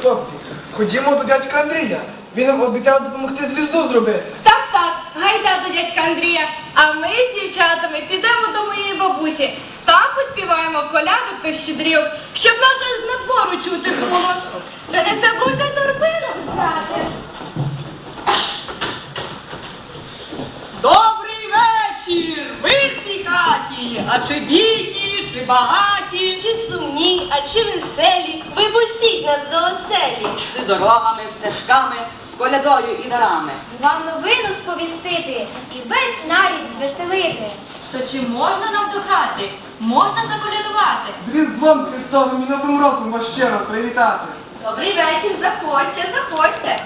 що ходімо до дядька Андрія. Він обіцяв допомогти звізду зробити. Так, так, гайда до дядька Андрія. А ми з дівчатами підемо до моєї бабусі. Там поспіваємо коляду та щедрів, щоб нас з надвору чути було. Та не забудьте торбину взяти. Добрий вечір! Ви в цій хаті, а чи чи багаті, чи сумні, а чи веселі, ви пустіть нас до оселі. З дорогами, стежками, колядою і дарами. Вам новину сповістити і весь нарід звеселити. То чи можна нам до хати? Можна заколядувати? З Різдвом Христовим і Новим роком вас ще раз привітати. Добрий вечір, заходьте, заходьте.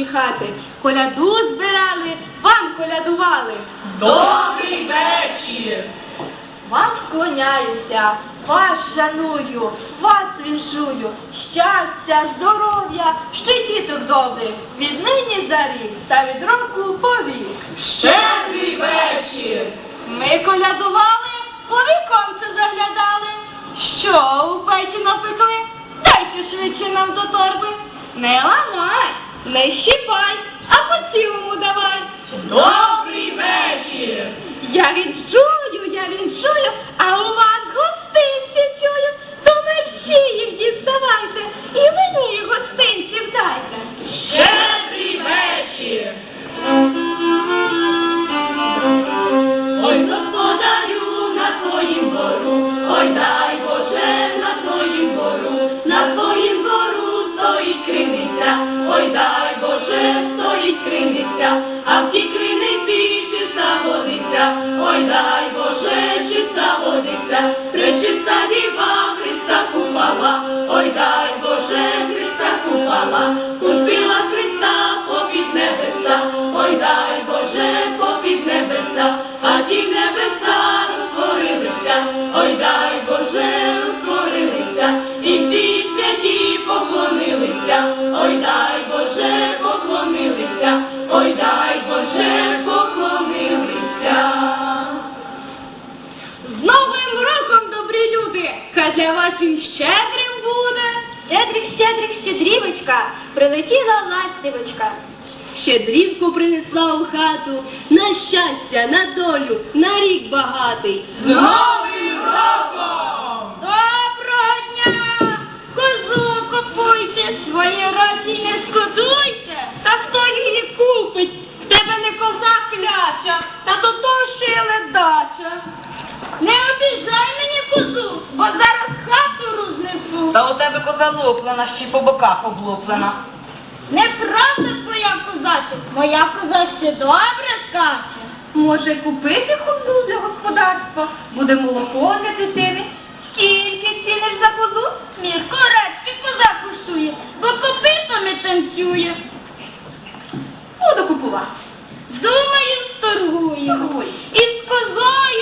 Хати. Коляду збирали, вам колядували. Добрий вечір! Вам склоняюся, вас шаную, вас віншую, щастя, здоров'я, ще діток добрих, від нині за рік та від року по вік. Щедрий вечір! Ми колядували, у віконце заглядали. Що у печі напекли? Дайте швидше нам до торби. Не ламай, не щіпай, а по цілому давай. Добрий вечір! Я відчую, я відчую, криниця, а в тій криниці чиста водиця, ой, дай Боже, чиста водиця, пречиста діва Христа купала, ой, дай Боже, Христа купала, Щедрівку принесла у хату, на щастя, на долю, на рік багатий. З Новим роком! Доброго дня! Козу купуйте, свої році не шкодуйте, та хто її купить? В тебе не коза кляча, та до того ще й ледача. Не обіжай мені козу, бо зараз хату рознесу. Та у тебе коза луплена, ще й по боках облуплена. Неправда козача, моя коза ще добре скаче. Може купити худобу для господарства? Буде молоко для дитини. Скільки ціниш за козу? Мій корецький коза коштує, бо копитами танцює. Буду купувати. Думаю, торгуємо. Торгуй. І з козою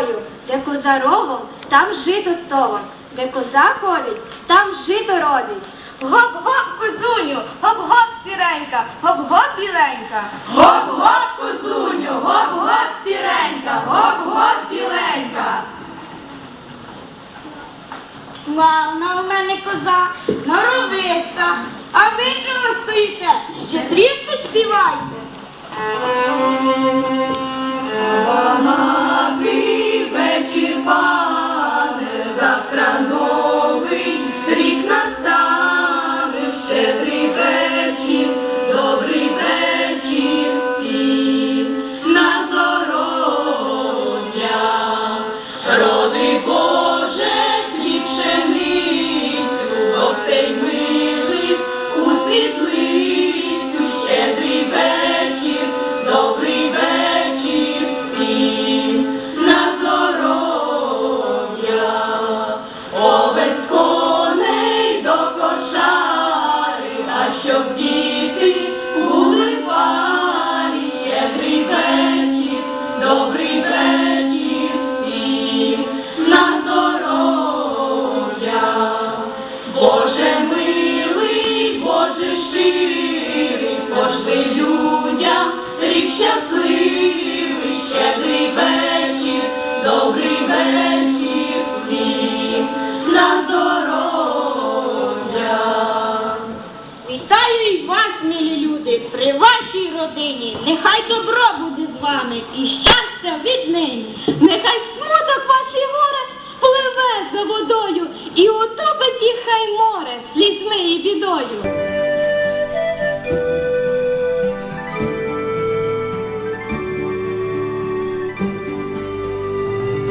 жито де коза рогом, там жито стогом, де коза ходить, там жито родить. Гоп-гоп, козуню, гоп-гоп, сіренька, гоп-гоп, біленька. Гоп-гоп, козуню, гоп-гоп, сіренька, гоп-гоп, біленька. Славна у мене коза, норовиста, а ви чого стоїте? Ще трішки співайте. Родині. Нехай добро буде з вами і щастя від нині. Нехай смуток ваші горе пливе за водою і утопить їх хай море слізьми і бідою.